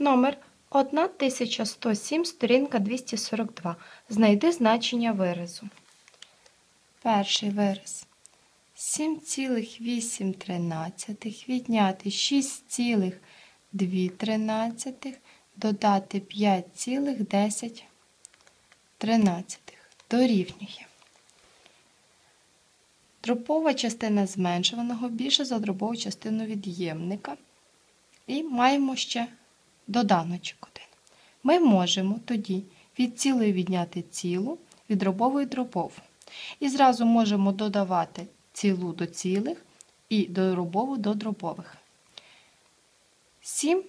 Номер 1107, сторінка 242. Знайди значення виразу. Перший вираз. 7,8 відняти 6,2 додати 5,10 дорівнює. Дробова частина зменшуваного більше за дробову частину від'ємника. І маємо ще доданочок один. Ми можемо тоді від цілої відняти цілу, від дробової дробову. І зразу можемо додавати цілу до цілих і дробову до дробових. 7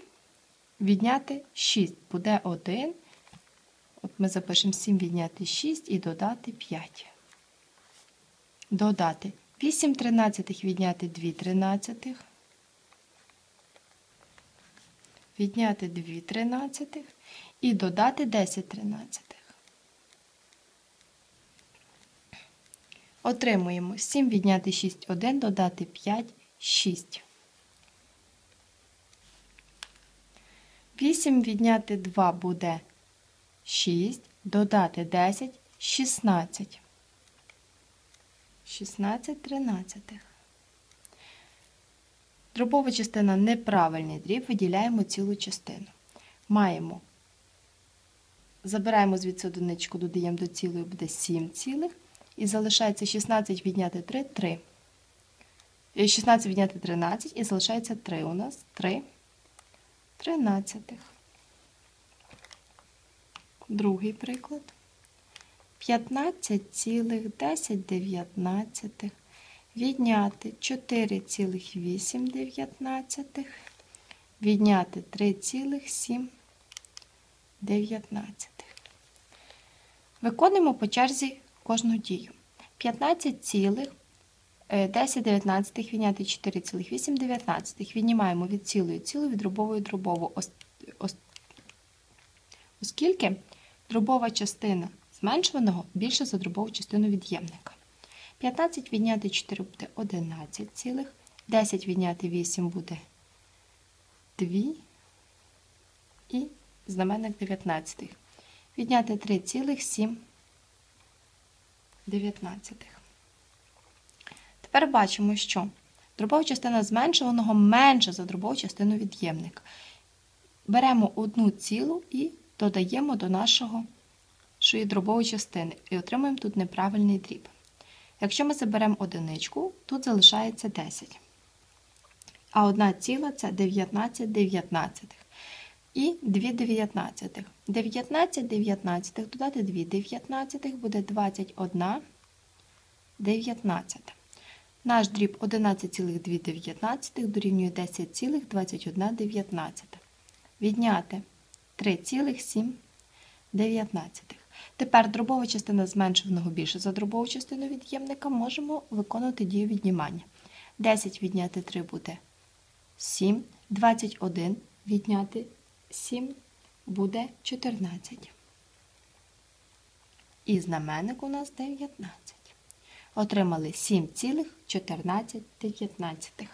відняти 6 буде 1. От ми запишемо 7 відняти 6 і додати 5. Додати 8 тринадцятих відняти 2 тринадцятих. Відняти 2 тринадцятих і додати 10 тринадцятих. Отримуємо 7 відняти 6 1, додати 5 6. 8 відняти 2 буде 6, додати 10 16. 16 тринадцятих. Дробова частина неправильний дріб, виділяємо цілу частину. Маємо. Забираємо звідси одиничку, додаємо до цілої, буде 7 цілих. І залишається 16 відняти 3 3. 16 відняти 13 і залишається 3 у нас 3 тринадцятих. Другий приклад. 15,10 відняти 4,8 відняти 3,7 Виконуємо по черзі кожну дію. 15,10 відняти 4,8 віднімаємо від цілої цілу від дробової дробову, оскільки дробова частина зменшуваного більше за дробову частину від'ємника. 15 відняти 4 буде 11 цілих, 10 відняти 8 буде 2 і знаменник 19. Відняти 3,7 19. Тепер бачимо, що дробова частина зменшуваного менша за дробову частину від'ємника. Беремо одну цілу і додаємо до нашого нашої дробової частини і отримуємо тут неправильний дріб. Якщо ми заберемо одиничку, тут залишається 10. А одна ціла це 19 дев'ятнадцятих. І 2 дев'ятнадцятих. 19 дев'ятнадцятих додати 2 дев'ятнадцятих буде 21 дев'ятнадцята. Наш дріб 11,2 дорівнює 10,21 дев'ятнадцята. Відняти 3,7 дев'ятнадцятих. Тепер дробова частина зменшуваного більше за дробову частину від'ємника можемо виконувати дію віднімання. 10 відняти 3 буде 7, 21 відняти 7 буде 14. І знаменник у нас 19. Отримали 7,14.